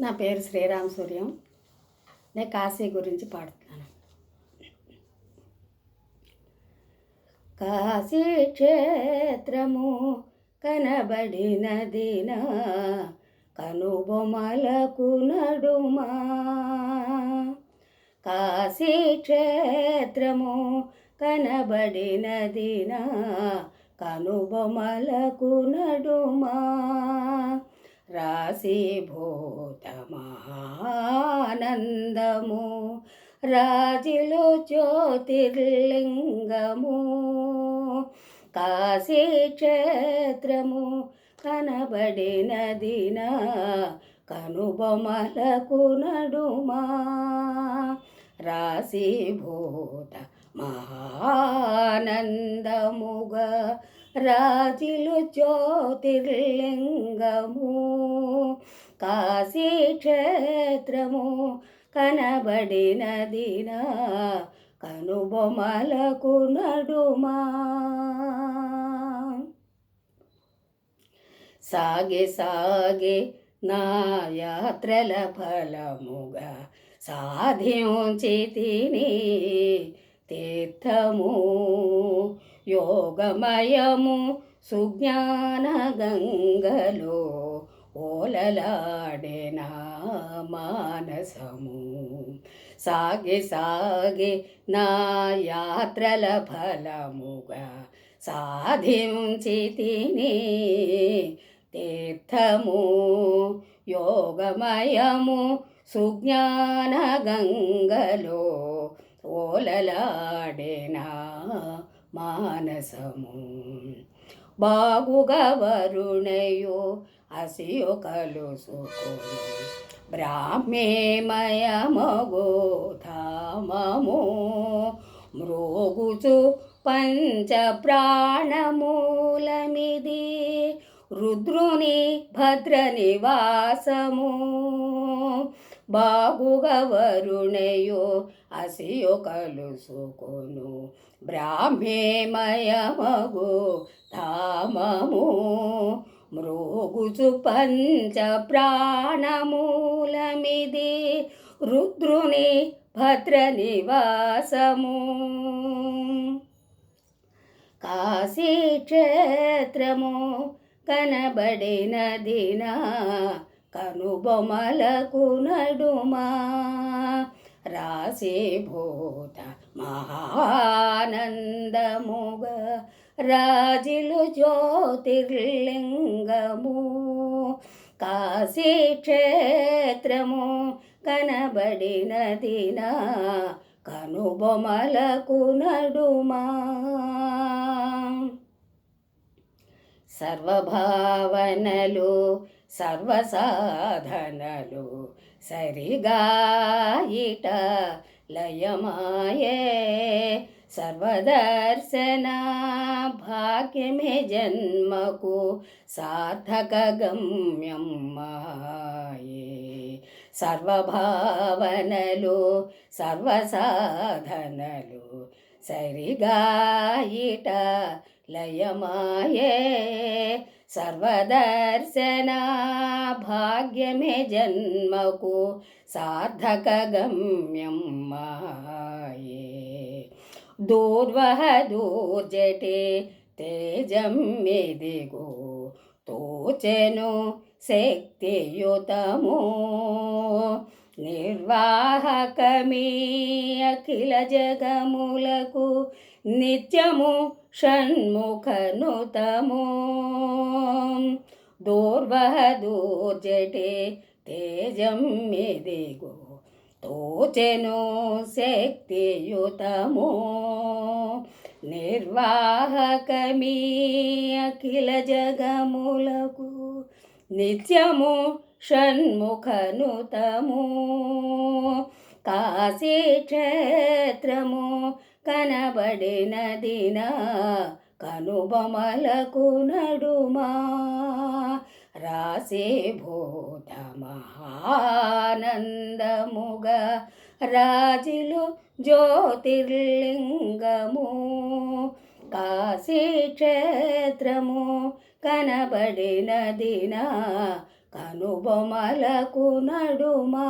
నా పేరు శ్రీరామ్ సూర్యం. నేను కాశీ గురించి పాడుతున్నాను. కాశీ క్షేత్రము కనబడినదిన కనుబొమలకు నడుమా. కాశీ క్షేత్రము కనబడినదిన కనుబొమలకు నడుమా. రాశీభూతమానందము రాజిలో జ్యోతిర్లింగము కాశీ క్షేత్రము కనబడినదిన కనుబొమలకు నడుమా. రాశీభూత మహానందముగా రాజులు జ్యోతిర్లింగము కాశీ క్షేత్రము కనబడినదిన కనుబొమలకు నడుమా. సాగే సాగే నా యాత్రల ఫలముగా సాధించి తిని తీర్థము యోగమయము సుజ్ఞాన గంగలో ఓలలాడెనా మానసము. సాగి సాగి నా యాత్రల ఫలముగా సాధించి తిని తీర్థము. యోగమయము సుజ్ఞాన గంగలో ఓలలాడెనా మానసము. బాగుగా వరుణయో అసియో కలుసుకును. బ్రాహ్మేమయమగో ధామము. మృగుచు పంచ ప్రాణమూలమిది. రుద్రుని భద్ర నివాసము. బాగుగా వరుణయో అసియో కలుసుకొను. బ్రాహ్మేమయమగు ధామము మృగుచు పంచ ప్రాణమూలమిది రుద్రుని భద్ర నివాసము కాశీ కనబడిన దినా కనుబొమలకు నడుమా. రాశీభూత మహానందముగా రాజిలు జ్యోతిర్లింగము. కాశీ క్షేత్రము కనబడినదిన కనుబొమలకు నడుమా. సర్వభావనలు సర్వసాధనలు సరిగా ఇట లయమాయే. సర్వదర్శన భాగ్యమే జన్మకు సార్థక గమ్యం మాయే. సర్వభావనలు సర్వసాధనలు సరిగా ఇట లయమాయే సర్వదర్శన భాగ్యమే జన్మకు సార్థక గమ్యం మాయే దూర్వహ దూర్జటే తేజం మెదిగో తోచెను శక్తియుతము నిర్వాహకమీ అఖిల జగములకు నిత్యము షణ్ముఖనుతము. దూర్వహ దూర్జటే తేజం మెదిగో తోచెను శక్తియుతము. నిర్వాహకమీ అఖిల జగములకు నిత్యము షణ్ముఖనుతము కాశీ క్షేత్రము కనబడినదిన కనుబొమలకు నడుమా? రాశీభూత మహానందముగా రాజులు జ్యోతిర్లింగము. కాశీ క్షేత్రము కనబడినదిన కనుబొమలకు నడుమా?